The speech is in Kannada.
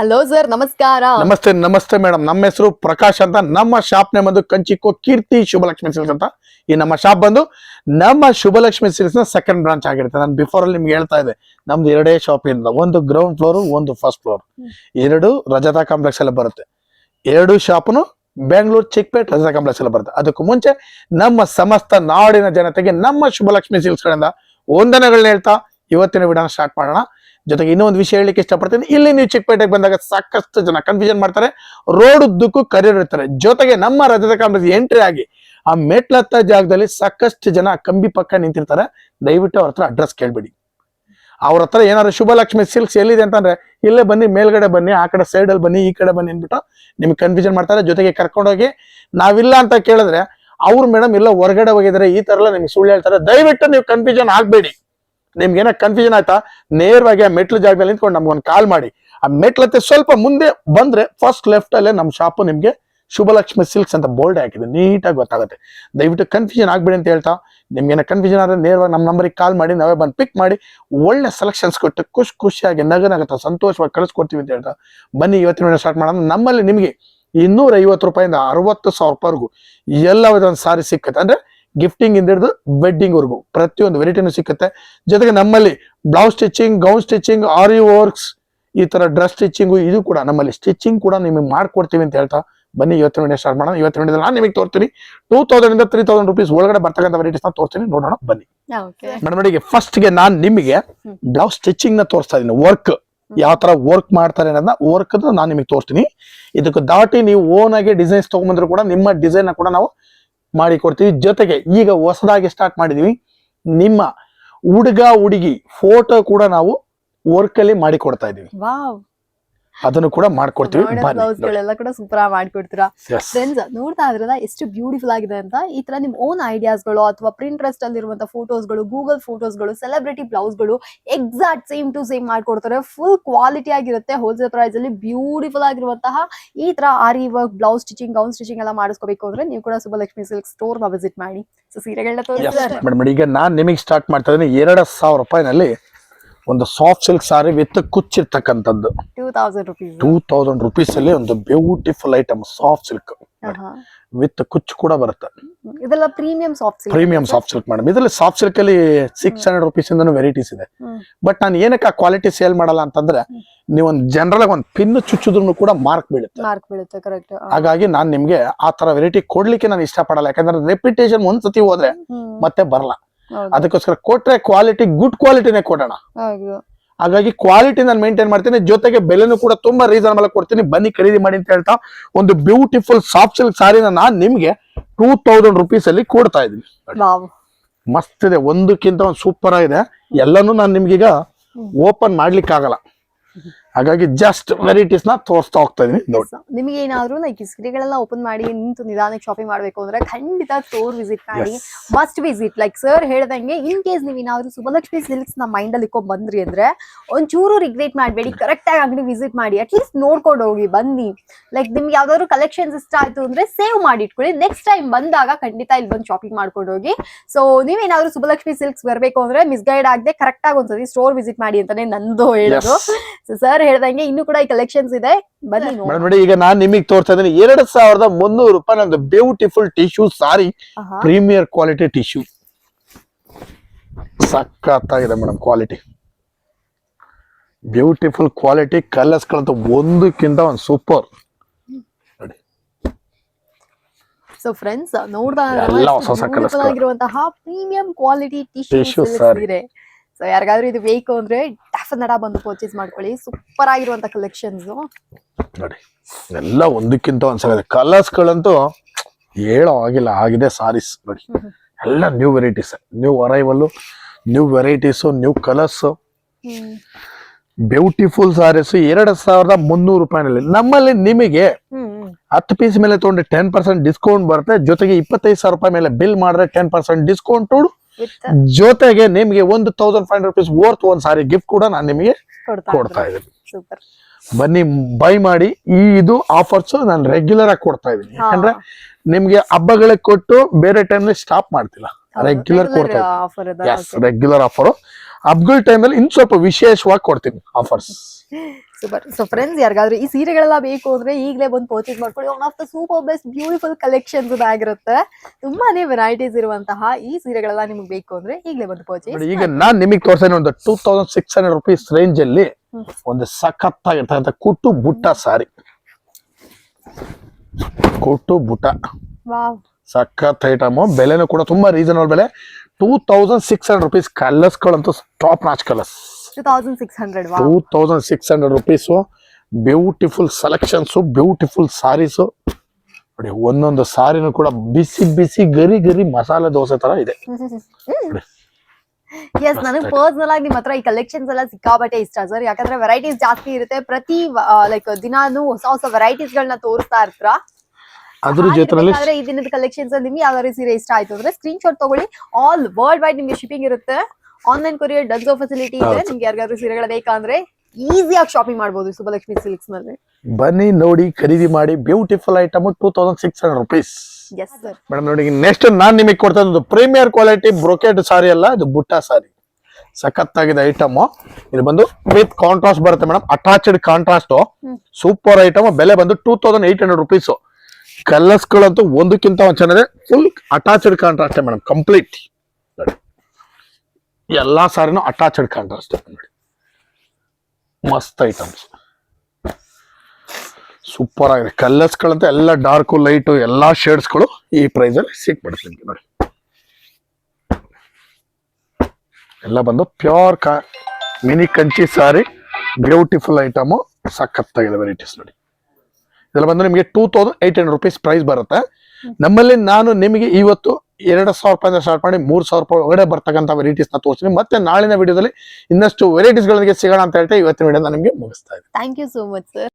ಹಲೋ ಸರ್ ನಮಸ್ಕಾರ. ನಮಸ್ತೆ ನಮಸ್ತೆ ಮೇಡಮ್ ನಮ್ಮ ಹೆಸರು ಪ್ರಕಾಶ್ ಅಂತ. ನಮ್ಮ ಶಾಪ್ ನೇಮ್ ಬಂದು ಕಂಚಿಕೋ ಕೀರ್ತಿ ಶುಭಲಕ್ಷ್ಮಿ ಸಿಲ್ಸ್ ಅಂತ. ಈ ನಮ್ಮ ಶಾಪ್ ಬಂದು ನಮ್ಮ ಶುಭಲಕ್ಷ್ಮಿ ಸಿಲ್ಸ್ನ ಸೆಕೆಂಡ್ ಬ್ರಾಂಚ್ ಆಗಿರುತ್ತೆ. ನಾನು ಬಿಫೋರ್ ಅಲ್ಲಿ ನಿಮ್ಗೆ ಹೇಳ್ತಾ ಇದ್ದೆ. ನಮ್ದು ಎರಡೇ ಶಾಪ್ ಇಂದ. ಒಂದು ಗ್ರೌಂಡ್ ಫ್ಲೋರ್ ಒಂದು ಫಸ್ಟ್ ಫ್ಲೋರ್ ಎರಡು ರಜತಾ ಕಾಂಪ್ಲೆಕ್ಸ್ ಎಲ್ಲ ಬರುತ್ತೆ. ಎರಡು ಶಾಪ್ನು ಬೆಂಗಳೂರು ಚಿಕ್ಕಪೇಟ್ ರಜತಾ ಕಾಂಪ್ಲೆಕ್ಸ್ ಎಲ್ಲ ಬರುತ್ತೆ. ಅದಕ್ಕೂ ಮುಂಚೆ ನಮ್ಮ ಸಮಸ್ತ ನಾಡಿನ ಜನತೆಗೆ ನಮ್ಮ ಶುಭಲಕ್ಷ್ಮಿ ಸಿಲ್ಸ್ ಗಳಿಂದ ವಂದನೆಗಳನ್ನ ಹೇಳ್ತಾ ಇವತ್ತಿನ ವಿಡಿಯೋನ ಸ್ಟಾರ್ಟ್ ಮಾಡೋಣ. ಜೊತೆಗೆ ಇನ್ನೊಂದು ವಿಷಯ ಹೇಳಲಿಕ್ಕೆ ಇಷ್ಟಪಡ್ತೀನಿ. ಇಲ್ಲಿ ನೀವು ಚಿಕ್ಕಪೇಟೆಗೆ ಬಂದಾಗ ಸಾಕಷ್ಟು ಜನ ಕನ್ಫ್ಯೂಷನ್ ಮಾಡ್ತಾರೆ. ರೋಡ್ ಉದ್ದಕ್ಕೂ ಕರಿಯರ್ ಇರ್ತಾರೆ. ಜೊತೆಗೆ ನಮ್ಮ ರಜದ ಕಾಂಗ್ರೆಸ್ ಎಂಟ್ರಿ ಆಗಿ ಆ ಮೆಟ್ಲತ್ತ ಜಾಗದಲ್ಲಿ ಸಾಕಷ್ಟು ಜನ ಕಂಬಿ ಪಕ್ಕ ನಿಂತಿರ್ತಾರೆ. ದಯವಿಟ್ಟು ಅವ್ರ ಹತ್ರ ಅಡ್ರೆಸ್ ಕೇಳ್ಬೇಡಿ. ಅವ್ರ ಹತ್ರ ಏನಾದ್ರು ಶುಭಲಕ್ಷ್ಮಿ ಸಿಲ್ಕ್ಸ್ ಎಲ್ಲಿದೆ ಅಂತಂದ್ರೆ, ಇಲ್ಲೇ ಬನ್ನಿ, ಮೇಲ್ಗಡೆ ಬನ್ನಿ, ಆ ಕಡೆ ಸೈಡ್ ಅಲ್ಲಿ ಬನ್ನಿ, ಈ ಕಡೆ ಬನ್ನಿ ಅಂದ್ಬಿಟ್ಟು ನಿಮ್ಗೆ ಕನ್ಫ್ಯೂಷನ್ ಮಾಡ್ತಾರೆ. ಜೊತೆಗೆ ಕರ್ಕೊಂಡೋಗಿ ನಾವಿಲ್ಲ ಅಂತ ಕೇಳಿದ್ರೆ, ಅವ್ರು ಮೇಡಮ್ ಇಲ್ಲ ಹೊರಗಡೆ ಹೋಗಿದ್ದಾರೆ, ಈ ತರ ಎಲ್ಲ ನಿಮ್ಗೆ ಸುಳ್ಳು ಹೇಳ್ತಾರೆ. ದಯವಿಟ್ಟು ನೀವು ಕನ್ಫ್ಯೂಷನ್ ಆಗ್ಬೇಡಿ. ನಿಮ್ಗೆ ಏನೋ ಕನ್ಫ್ಯೂಷನ್ ಆಯ್ತಾ? ನೇರವಾಗಿ ಆ ಮೆಟ್ಲು ಜಾಗದಲ್ಲಿ ನಿಂತ್ಕೊಂಡು ನಮ್ಗೊಂದು ಕಾಲ್ ಮಾಡಿ. ಆ ಮೆಟ್ಲತ್ತೆ ಸ್ವಲ್ಪ ಮುಂದೆ ಬಂದ್ರೆ ಫಸ್ಟ್ ಲೆಫ್ಟ್ ಅಲ್ಲೇ ನಮ್ಮ ಶಾಪು ನಿಮ್ಗೆ ಶುಭಲಕ್ಷ್ಮಿ ಸಿಲ್ಕ್ಸ್ ಅಂತ ಬೋರ್ಡ್ ಹಾಕಿದೆ ನೀಟಾಗಿ ಗೊತ್ತಾಗುತ್ತೆ. ದಯವಿಟ್ಟು ಕನ್ಫ್ಯೂಷನ್ ಆಗ್ಬೇಡಿ ಅಂತ ಹೇಳ್ತಾ, ನಿಮ್ಗೇನ ಕನ್ಫ್ಯೂಷನ್ ಆದರೆ ನೇರವಾಗಿ ನಮ್ಮ ನಂಬರಿಗೆ ಕಾಲ್ ಮಾಡಿ, ನಾವೇ ಬಂದು ಪಿಕ್ ಮಾಡಿ, ಒಳ್ಳೆ ಸೆಲೆಕ್ಷನ್ಸ್ ಕೊಟ್ಟು ಖುಷಿ ಖುಷಿಯಾಗಿ, ನಗನಾಗುತ್ತೆ, ಸಂತೋಷವಾಗಿ ಕಳಿಸ್ಕೊಡ್ತೀವಿ ಅಂತ ಹೇಳ್ತಾ, ಬನ್ನಿ ಇವತ್ತಿನ ಸ್ಟಾರ್ಟ್ ಮಾಡೋಣ. ನಮ್ಮಲ್ಲಿ ನಿಮಗೆ ಇನ್ನೂರ ಐವತ್ತು ರೂಪಾಯಿಂದ ಅರವತ್ತು ಸಾವಿರ ರೂಪಾಯಿವರೆಗೂ ಎಲ್ಲ ವಿಧದ ಸಾರಿ ಸಿಕ್ಕತ್ತೆ. ಅಂದ್ರೆ ಗಿಫ್ಟಿಂಗ್ ಇಂದ ಹಿಡಿದು ವೆಡ್ಡಿಂಗ್ ವರ್ಗು. ಪ್ರತಿಯೊಂದು ವೆರೈಟಿನೂ ಸಿಕ್ಕುತ್ತೆ. ಜೊತೆಗೆ ನಮ್ಮಲ್ಲಿ blouse stitching gown stitching aari works ಈ ತರ ಡ್ರೆಸ್ ಸ್ಟಿಚಿಂಗು ಇದು ಕೂಡ ನಮ್ಮಲ್ಲಿ ಸ್ಟಿಚಿಂಗ್ ಕೂಡ ನಿಮಗೆ ಮಾಡ್ಕೊಡ್ತೀವಿ ಅಂತ ಹೇಳ್ತಾ ಬನ್ನಿ. ಇವತ್ತಿನ ವಿಡಿಯೋ ಸ್ಟಾರ್ಟ್ ಮಾಡೋಣ. ಇವತ್ತಿನ ವಿಡಿಯೋದಲ್ಲಿ ನಾನು ನಿಮಗೆ ತೋರ್ತೀನಿ. ಟೂ ತೌಸಂಡ್ ಇಂದ ತ್ರೀ ತೌಸಂಡ್ ರುಪೀಸ್ ಒಳಗಡೆ ಬರ್ತಕ್ಕಂಥ ವೆರೈಟೀಸ್ನ ತೋರ್ತೀನಿ. ನೋಡೋಣ. ಬನ್ನಿ. ಮೇಡಮ್ ನೋಡಿ ಫಸ್ಟ್ಗೆ ನಾನು ನಿಮಗೆ ಬ್ಲೌಸ್ ಸ್ಟಿಚಿಂಗ್ನ ತೋರಿಸ್ತಾ ಇದೀನಿ. ವರ್ಕ್ ಯಾವ ತರ ವರ್ಕ್ ಮಾಡ್ತಾರೆ ಅನ್ನೋದನ್ನ ವರ್ಕ್ ನಾನು ನಿಮಗೆ ತೋರಿಸ್ತೀನಿ. ಇದಕ್ಕೆ ದಾಟಿ ನೀವು ಓನ್ ಆಗಿ ಡಿಸೈನ್ಸ್ ತಗೊಂಡ್ಬಂದ್ರು ಕೂಡ ನಿಮ್ಮ ಡಿಸೈನ್ನ ಕೂಡ ನಾವು ಮಾಡಿ ಕೊಡ್ತೀವಿ ಜೊತೆಗೆ ಈಗ ಹೊಸದಾಗಿ ಸ್ಟಾರ್ಟ್ ಮಾಡಿದೀವಿ. ನಿಮ್ಮ ಹುಡುಗ ಹುಡುಗಿ ಫೋಟೋ ಕೂಡ ನಾವು ವರ್ಕ್ ಅಲ್ಲಿ ಮಾಡಿಕೊಡ್ತಾ ಇದೀವಿ. ಅದನ್ನು ಕೂಡ ಮಾಡ್ಕೊಡ್ತೀವಿ. ಬ್ಲೌಸ್ ಗಳೆಲ್ಲ ಕೂಡ ಸೂಪರ್ ಆಗಿ ಮಾಡ್ಕೊಡ್ತೀರಾ. ಫ್ರೆಂಡ್ಸ್ ನೋಡ್ತಾ ಇದ್ರಲ್ಲ ಎಷ್ಟು ಬ್ಯೂಟಿಫುಲ್ ಆಗಿದೆ ಅಂತ. ಈ ತರ ನಿಮ್ ಓನ್ ಐಡಿಯಾಸ್ಗಳು ಅಥವಾ ಪ್ರಿಂಟ್ರೆಸ್ಟ್ ಫೋಟೋಸ್ ಫೋಟೋಸ್ಗಳು ಗೂಗಲ್ ಫೋಟೋಸ್ಗಳು ಸೆಲೆಬ್ರಿಟಿ ಬ್ಲೌಸ್ಗಳು ಎಕ್ಸಾಕ್ಟ್ ಸೇಮ್ ಟು ಸೇಮ್ ಮಾಡ್ಕೊಡ್ತಾರೆ. ಫುಲ್ ಕ್ವಾಲಿಟಿ ಆಗಿರುತ್ತೆ. ಹೋಲ್ಸೇಲ್ ಪ್ರೈಸ್ ಅಲ್ಲಿ ಬ್ಯೂಟಿಫುಲ್ ಆಗಿರುವಂತಹ ಈ ತರ aari work blouse stitching gown stitching ಎಲ್ಲ ಮಾಡಿಸ್ಕೋಬೇಕು ಅಂದ್ರೆ ನೀವು ಕೂಡ ಸುಬ್ಬಲಕ್ಷ್ಮಿ ಸಿಲ್ಕ್ ಸ್ಟೋರ್ನ ವಿಸಿಟ್ ಮಾಡಿ. ಸೊ ಸೀರೆಗಳನ್ನ ತೋರಿಸ್ತಾರೆ ಮೇಡಮ್ ಈಗ ನಾನು ನಿಮಗೆ ಸ್ಟಾರ್ಟ್ ಮಾಡ್ತಾ ಇದ್ದೀನಿ. ಎರಡು ಸಾವಿರ ರೂಪಾಯಿನಲ್ಲಿ ಒಂದು ಸಾಫ್ಟ್ ಸಿಲ್ಕ್ ಸಾರಿ ವಿತ್ ಕುಚ್ಚಿರ್ತಕ್ಕಂಥದ್ದು. ಟೂ ತೌಸಂಡ್ ರುಪೀಸ್ ಅಲ್ಲಿ ಒಂದು beautiful item soft silk with ಕುಚ್ಚು ಕೂಡ ಬರುತ್ತೆ. ಇದೆಲ್ಲ premium soft silk premium soft silk madam ಇದರಲ್ಲಿ ಸಾಫ್ಟ್ ಸಿಲ್ಕ್ ಅಲ್ಲಿ ಸಿಕ್ಸ್ ಹಂಡ್ರೆಡ್ ರುಪೀಸ್ ಇಂದನೂ ವೆರೈಟೀಸ್ ಇದೆ. ಬಟ್ ನಾನು ಏನಕ್ಕೆ ಆ ಕ್ವಾಲಿಟಿ ಸೇಲ್ ಮಾಡಲ್ಲ ಅಂತಂದ್ರೆ ನೀವು ಒಂದು ಜನರಲ್ ಆಗಿ ಒಂದು ಪಿನ್ ಚುಚ್ಚಿದ್ರು ಕೂಡ ಮಾರ್ಕ್ ಬೀಳುತ್ತೆ. ಮಾರ್ಕ್ ಬೀಳುತ್ತೆ ಕರೆಕ್ಟ್ ಹಾಗಾಗಿ ನಾನು ನಿಮ್ಗೆ ಆ ತರ ವೆರೈಟಿ ಕೊಡ್ಲಿಕ್ಕೆ ನಾನು ಇಷ್ಟಪಡಲ್ಲ. ಯಾಕಂದ್ರೆ ರೆಪ್ಯುಟೇಷನ್ ಒಂದ್ಸತಿ ಹೋದ್ರೆ ಮತ್ತೆ ಬರಲ್ಲ. ಅದಕ್ಕೋಸ್ಕರ ಕೊಟ್ರೆ ಕ್ವಾಲಿಟಿ ಗುಡ್ ಕ್ವಾಲಿಟಿನೇ ಕೊಡೋಣ. ಹಾಗಾಗಿ ಕ್ವಾಲಿಟಿ ನಾನು ಮೇಂಟೈನ್ ಮಾಡ್ತೀನಿ ಜೊತೆಗೆ ಬೆಲೆನೂ ಕೂಡ ತುಂಬಾ ರೀಸನಬಲ್ ಕೊಡ್ತೀನಿ. ಬನ್ನಿ ಖರೀದಿ ಮಾಡಿ ಅಂತ ಹೇಳ್ತಾ ಒಂದು ಬ್ಯೂಟಿಫುಲ್ ಸಾಫ್ಟ್ ಸಿಲ್ಕ್ ಸಾರಿನ ನಾನು ನಿಮ್ಗೆ ಟೂ ತೌಸಂಡ್ ರುಪೀಸ್ ಅಲ್ಲಿ ಕೊಡ್ತಾ ಇದೀನಿ ಮಸ್ತ್ ಇದೆ ಒಂದಕ್ಕಿಂತ ಒಂದು ಸೂಪರ್ ಆಗಿದೆ. ಎಲ್ಲಾನು ನಾನು ನಿಮ್ಗೀಗ ಓಪನ್ ಮಾಡ್ಲಿಕ್ಕೆ ಆಗಲ್ಲ ಹಾಗಾಗಿ ಜಸ್ಟ್ ವೆರೈಟೀಸ್ನ ತೋರಿಸ್ತಾ ಹೋಗ್ತಾ ಇದೀನಿ ನಿಮಗೆ ಏನಾದ್ರು ಲೈಕ್ ಸೀರೆಗಳೆಲ್ಲ ಓಪನ್ ಮಾಡಿ ನಿಂತು ನಿಧಾನಕ್ಕೆ ಶಾಪಿಂಗ್ ಮಾಡಬೇಕು ಅಂದ್ರೆ ಖಂಡಿತ ಸ್ಟೋರ್ ವಿಸಿಟ್ ಮಾಡಿ ಮಸ್ಟ್ ವಿಸಿಟ್ ಲೈಕ್ ಸರ್ ಹೇಳ್ದಂಗೆ ಇನ್ ಕೇಸ್ ನೀವು ಏನಾದ್ರು ಸುಬಲಕ್ಷ್ಮಿ ಸಿಲ್ಕ್ಸ್ನ ಮೈಂಡ್ ಅಲ್ಲಿ ಇಟ್ಕೊಂಡ್ ಬಂದ್ರಿ ಅಂದ್ರೆ ಒಂಚೂರು ರಿಗ್ರೆಟ್ ಮಾಡಬೇಡಿ ಕರೆಕ್ಟ್ ಆಗಿ ಅಂಗಡಿ ವಿಸಿಟ್ ಮಾಡಿ ಅಟ್ಲೀಸ್ಟ್ ನೋಡ್ಕೊಂಡು ಹೋಗಿ ಬನ್ನಿ. ಲೈಕ್ ನಿಮ್ಗೆ ಯಾವ್ದಾದ್ರು ಕಲೆಕ್ಷನ್ಸ್ ಇಷ್ಟ ಆಯ್ತು ಅಂದ್ರೆ ಸೇವ್ ಮಾಡಿ ಇಟ್ಕೊಳ್ಳಿ. ನೆಕ್ಸ್ಟ್ ಟೈಮ್ ಬಂದಾಗ ಖಂಡಿತ ಇಲ್ಲಿ ಬಂದು ಶಾಪಿಂಗ್ ಮಾಡ್ಕೊಂಡು ಹೋಗಿ. ಸೊ ನೀವೇನಾದ್ರು ಸುಬಲಕ್ಷ್ಮಿ ಸಿಲ್ಕ್ಸ್ ಬರಬೇಕು ಅಂದ್ರೆ ಮಿಸ್ಗೈಡ್ ಆಗದೆ ಕರೆಕ್ಟ್ ಆಗಿ ಒಂದ್ಸತಿ ಸ್ಟೋರ್ ವಿಸಿಟ್ ಮಾಡಿ ಅಂತಾನೆ ನಂದು ಹೇಳೋದು. ಸೊ ಸರ್ ಹೇಳ್ದಂಗೆ ಇನ್ನು ಕೂಡ ಈ ಕಲೆಕ್ಷನ್ಸ್ ಇದೆ. ಬನ್ನಿ ನೋಡಿ ಮೇಡಮ್ ನೋಡಿ ಈಗ ನಾನ್ ನಿಮಗೆ ತೋರಿಸ್ತಾ ಇದ್ದೀನಿ ಎರಡ್ ಸಾವಿರದ ಮುನ್ನೂರು ರೂಪಾಯಿ ನಂದು beautiful tissue sari premier quality tissue ಸಖತ್ತಾಗಿದೆ madam quality beautiful quality colours ಗಳಂತೂ ಒಂದಕ್ಕಿಂತ ಒಂದು ಸೂಪರ್ ನೋಡಿ. ಸೊ ಫ್ರೆಂಡ್ಸ್ ನೋಡ್ದಾಗ ಪ್ರೀಮಿಯಂ ಕ್ವಾಲಿಟಿ ಟಿಶ್ಯೂ. ಇದೆ. ಸೊ ಯಾರಿಗಾದ್ರೂ ಇದು ಬೇಕು ಅಂದ್ರೆ ಡೆಫಿನೆಟ್ ಬಂದು ಪರ್ಚೇಸ್ ಮಾಡ್ಕೊಳ್ಳಿ. ಸೂಪರ್ ಆಗಿರುವಂತ ಕಲೆಕ್ಷನ್ಸ್ ನೋಡಿ ಎಲ್ಲ ಒಂದಕ್ಕಿಂತ ಒಂದ್ಸಲ ಕಲರ್ಸ್ ಗಳಂತೂ ಹೇಳೋ ಆಗಿಲ್ಲ ಆಗಿದೆ ಸಾರೀಸ್ ನೋಡಿ ಎಲ್ಲ new varieties new arrival new varieties new colours beautiful saris ಎರಡ್ ಸಾವಿರದ ಮುನ್ನೂರು ರೂಪಾಯಿನಲ್ಲಿ. ನಮ್ಮಲ್ಲಿ ನಿಮಗೆ ಹತ್ತು ಪೀಸ್ ಮೇಲೆ ತಗೊಂಡ್ರೆ ಟೆನ್ ಪರ್ಸೆಂಟ್ ಡಿಸ್ಕೌಂಟ್ ಬರುತ್ತೆ. ಜೊತೆಗೆ ಇಪ್ಪತ್ತೈದು ಸಾವಿರ ರೂಪಾಯಿ ಮೇಲೆ ಬಿಲ್ ಮಾಡಿದ್ರೆ ಟೆನ್ ಪರ್ಸೆಂಟ್ ಡಿಸ್ಕೌಂಟ್ ಜೊತೆಗೆ ನಿಮಗೆ ಒಂದು thousand five hundred rupees worth ಒಂದ್ ಸಾರಿ ಗಿಫ್ಟ್ ಕೂಡ ನಾನು ನಿಮಗೆ ಕೊಡ್ತಾ ಇದ್ದೀನಿ. ಬನ್ನಿ ಬೈ ಮಾಡಿ. ಈ ಇದು ಆಫರ್ಸ್ ನಾನು ರೆಗ್ಯುಲರ್ ಆಗಿ ಕೊಡ್ತಾ ಇದ್ದೀನಿ. ಯಾಕಂದ್ರೆ ನಿಮ್ಗೆ ಹಬ್ಬಗಳಿಗೆ ಕೊಟ್ಟು ಬೇರೆ ಟೈಮ್ ಸ್ಟಾಪ್ ಮಾಡ್ತಿಲ್ಲ. ರೆಗ್ಯುಲರ್ ಕೊಡ್ತಾ ರೆಗ್ಯುಲರ್ ಆಫರ್ ಹಬ್ಗಳ ಟೈಮಲ್ಲಿ ಇನ್ ಸ್ವಲ್ಪ ವಿಶೇಷವಾಗಿ ಕೊಡ್ತೀನಿ ಆಫರ್ಸ್ ಸೂಪರ್ ಸೊ ಫ್ರೆಂಡ್ಸ್ ಯಾರಿಗಾದ್ರೂ ಈ ಸೀರೆಗಳೆಲ್ಲ ಬೇಕು ಅಂದ್ರೆ ಈಗಲೇ ಬಂದು ಪರ್ಚೇಸ್ ಮಾಡ್ಕೊಳ್ಳಿ. One of the super best beautiful collections ಆಗಿರುತ್ತೆ. ತುಂಬಾನೇ ವೆರೈಟೀಸ್ ಇರುವಂತಹ ಈ ಸೀರೆಗಳೆಲ್ಲ ನಿಮ್ಗೆ ಬೇಕು ಅಂದ್ರೆ ಈಗಲೇ ಬಂದು ಪರ್ಚೇಸ್ ಈಗ ನಾನ್ ನಿಮಗೆ ತೋರಿಸ್ತೇನೆ ಒಂದು two thousand six hundred rupees range ಅಲ್ಲಿ ಒಂದು ಸಖತ್ತಾಗಿರ್ತಕ್ಕಂಥ ಕುಟ್ಟು ಬುಟ್ಟ ಸಾರಿ. ಕುಟ್ಟು ಬುಟ್ಟ. ವಾವ್ ಸಖತ್ ಐಟಮು ಬೆಲೆನೂ ಕೂಡ ತುಂಬಾ ರೀಸನಬಲ್ ಬೆಲೆ. Two thousand six hundred rupees ಕಲರ್ಸ್ಗಳಂತೂ top notch colours two thousand six hundred two thousand six hundred rupees beautiful selections beautiful saris ನೋಡಿ ಒಂದೊಂದು ಸಾರಿನೂ ಕೂಡ ಬಿಸಿ ಬಿಸಿ ಗರಿ ಗರಿ ಮಸಾಲೆ ದೋಸೆ ತರ ಇದೆ. ಎಸ್ ನನಗೆ ಪರ್ಸನಲ್ ಆಗಿ ನಿಮ್ಮ ಹತ್ರ ಈ ಕಲೆಕ್ಷನ್ಸ್ ಎಲ್ಲ ಸಿಕ್ಕಾಬಟ್ಟೆ ಇಷ್ಟ ಸರ್. ಯಾಕಂದ್ರೆ ವೆರೈಟೀಸ್ ಜಾಸ್ತಿ ಇರುತ್ತೆ. ಪ್ರತಿ ಲೈಕ್ ದಿನಾನು ಹೊಸ ಹೊಸ ವೆರೈಟೀಸ್ ಗಳನ್ನ ತೋರಿಸ್ತಾ ಇರ್ತೀರಾ? ಅದ್ರ ಜೊತೆನಲ್ಲಿ ಆದ್ರೆ ಈ ದಿನದ ಕಲೆಕ್ಷನ್ಸ್ ನಿಮ್ಗೆ ಯಾವ್ದಾದ್ರು ಸೀರೆ ಇಷ್ಟ ಆಯ್ತು ಅಂದ್ರೆ ಸ್ಕ್ರೀನ್ ಶಾಟ್ ತಗೊಳ್ಳಿ. ಆಲ್ ವರ್ಲ್ಡ್ ವೈಡ್ ನಿಮ್ಗೆ ಶಿಪ್ಪಿಂಗ್ ಇರುತ್ತೆ. ಆನ್ಲೈನ್ ಕೊರಿಯರ್ ಡನ್ಸೋ ಫೆಸಿಲಿಟಿ ಇದೆ. ನಿಮ್ಗೆ ಯಾರಿಗಾದ್ರೂ ಸೀರೆಗಳು ಬೇಕಂದ್ರೆ ಈಸಿಯಾಗಿ ಶಾಪಿಂಗ್ ಮಾಡಬಹುದು ಸುಬ್ಬಲಕ್ಷ್ಮಿ ಸಿಲ್ಕ್ಸ್ನಲ್ಲಿ. ಬನ್ನಿ ನೋಡಿ ಖರೀದಿ ಮಾಡಿ beautiful item two thousand six hundred rupees madam ನೋಡಿ ನೆಕ್ಸ್ಟ್ ನಾನ್ ನಿಮಗೆ ಕೊಡ್ತಾ ಪ್ರೀಮಿಯರ್ ಕ್ವಾಲಿಟಿ ಬ್ರೊಕೆಟ್ ಸಾರಿ ಅಲ್ಲ ಇದು ಬುಟ್ಟ ಸಾರಿ ಸಖತ್ತಾಗಿದೆ ಐಟಮ್ ಇದು ಬಂದು ವಿತ್ ಕಾಂಟ್ರಾಸ್ಟ್ ಬರುತ್ತೆ madam attached contrast super item ಬೆಲೆ ಬಂದು two thousand eight hundred rupees ಕಲರ್ಸ್ಗಳಂತೂ ಒಂದಕ್ಕಿಂತ ಒಂದು ಚೆನ್ನಾಗಿದೆ. Full attached contrast madam complete ನೋಡಿ. ಎಲ್ಲಾ ಸಾರಿನೂ ಅಟ್ಯಾಚ್ಡ್ ಕಾಂಟ್ರಾಸ್ಟ್ ನೋಡಿ. ಮಸ್ತ್ ಐಟಮ್ಸ್ ಸೂಪರ್ ಆಗಿದೆ. ಕಲರ್ಸ್ಗಳಂತ ಎಲ್ಲ ಡಾರ್ಕು ಲೈಟು ಎಲ್ಲಾ ಶೇಡ್ಸ್ಗಳು ಈ ಪ್ರೈಸ್ ಅಲ್ಲಿ ನಿಮ್ಗೆ ನೋಡಿ. ಎಲ್ಲ ಬಂದು ಪ್ಯೂರ್ ಕಾ ಮಿನಿ ಕಂಚಿ ಸಾರಿ ಬ್ಯೂಟಿಫುಲ್ ಐಟಮು ಸಖತ್ತಾಗಿದೆ ವೆರೈಟೀಸ್ ನೋಡಿ. ಇದೆಲ್ಲ ಬಂದು ನಿಮಗೆ two thousand eight hundred rupees price ಬರುತ್ತೆ. ನಮ್ಮಲ್ಲಿ ನಾನು ನಿಮಗೆ ಇವತ್ತು ಎರಡು ಸಾವಿರ ರೂಪಾಯಿಂದ ಸ್ಟಾರ್ಟ್ ಮಾಡಿ ಮೂರು ಸಾವಿರ ರೂಪಾಯಿ ಒಳಗಡೆ ಬರ್ತಕ್ಕಂಥ ವೆರೈಟೀಸ್ನ ತೋರಿಸ್ತೀನಿ. ಮತ್ತೆ ನಾಳಿನ ವಿಡಿಯೋದಲ್ಲಿ ಇನ್ನಷ್ಟು ವೆರೈಟೀಸ್ಗಳಿಗೆ ಸಿಗೋಣ ಅಂತ ಹೇಳ್ತಾ ಇವತ್ತಿನ ವಿಡಿಯೋ ನಿಮಗೆ ಮುಗಿಸ್ತಾ ಇದೆ thank you so much sir